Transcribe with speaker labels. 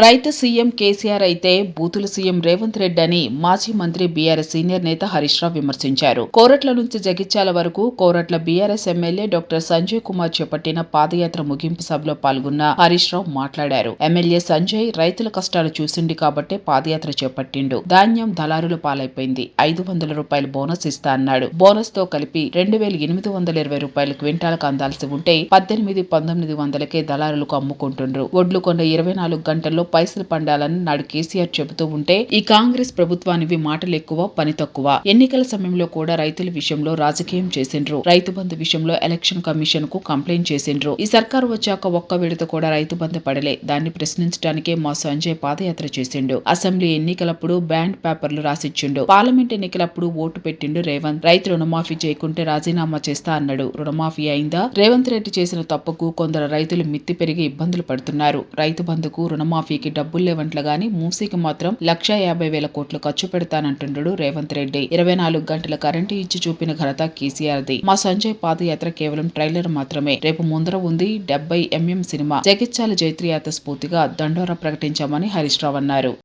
Speaker 1: రైతు సీఎం కేసీఆర్ అయితే బూతుల సీఎం రేవంత్ రెడ్డి అని మాజీ మంత్రి బీఆర్ఎస్ సీనియర్ నేత హరీష్ రావు విమర్శించారు. కోరట్ల నుంచి జగిత్యాల వరకు Koratla BRS MLA doctor Sanjay Kumar చేపట్టిన పాదయాత్ర ముగింపు సభలో పాల్గొన్న హరీష్ రావు మాట్లాడారు. ఎమ్మెల్యే సంజయ్ రైతుల కష్టాలు చూసిండి కాబట్టే పాదయాత్ర చేపట్టిండు. ధాన్యం దళారుల పాలైపోయింది. ఐదు వందల రూపాయలు బోనస్ ఇస్తా అన్నాడు. బోనస్తో కలిపి రెండు వేల ఎనిమిది వందల ఇరవై రూపాయలు క్వింటాలకు అందాల్సి ఉంటే పద్దెనిమిది పంతొమ్మిది వందలకే దళారులకు అమ్ముకుంటుండ్రు. ఒడ్లు కొన్న ఇరవై నాలుగు గంటల్లో పైసలు పండాలని నాడు కేసీఆర్ చెబుతూ ఉంటే ఈ కాంగ్రెస్ ప్రభుత్వానివి మాటలు ఎక్కువ పని తక్కువ. ఎన్నికల సమయంలో కూడా రైతుల విషయంలో రాజకీయం చేసిండ్రు. రైతు బంధు విషయంలో ఎలక్షన్ కమిషన్కు కంప్లైంట్ చేసిండ్రు. ఈ సర్కారు వచ్చాక ఒక్క విడత కూడా రైతు బంధు పడలే. దాన్ని ప్రశ్నించడానికే మా సంజయ్ పాదయాత్ర చేసిండు. అసెంబ్లీ ఎన్నికలప్పుడు బ్యాండ్ పేపర్లు రాసిచ్చిండు. పార్లమెంట్ ఎన్నికలప్పుడు ఓటు పెట్టిండు రేవంత్. రైతు రుణమాఫీ చేయకుంటే రాజీనామా చేస్తా అన్నాడు. రుణమాఫీ అయిందా? రేవంత్ రెడ్డి చేసిన తప్పుకు కొందరు రైతులు మిత్తి పెరిగి ఇబ్బందులు పడుతున్నారు. రైతు బంధుకు రుణమాఫీ మాఫీకి డబ్బులు లేవంట్ల గాని మూసీకి మాత్రం లక్ష యాభై వేల కోట్లు ఖర్చు పెడతానంటుండడు రేవంత్ రెడ్డి. ఇరవై నాలుగు గంటల కరెంటు ఇచ్చి చూపిన ఘనత కేసీఆర్ది. మా సంజయ్ పాదయాత్ర కేవలం ట్రైలర్ మాత్రమే. రేపు ముందర ఉంది డెబ్బై ఎంఎం సినిమా. జగిత్యాల జైత్రయాత్ర స్ఫూర్తిగా దండోరా ప్రకటించామని హరీష్ రావు అన్నారు.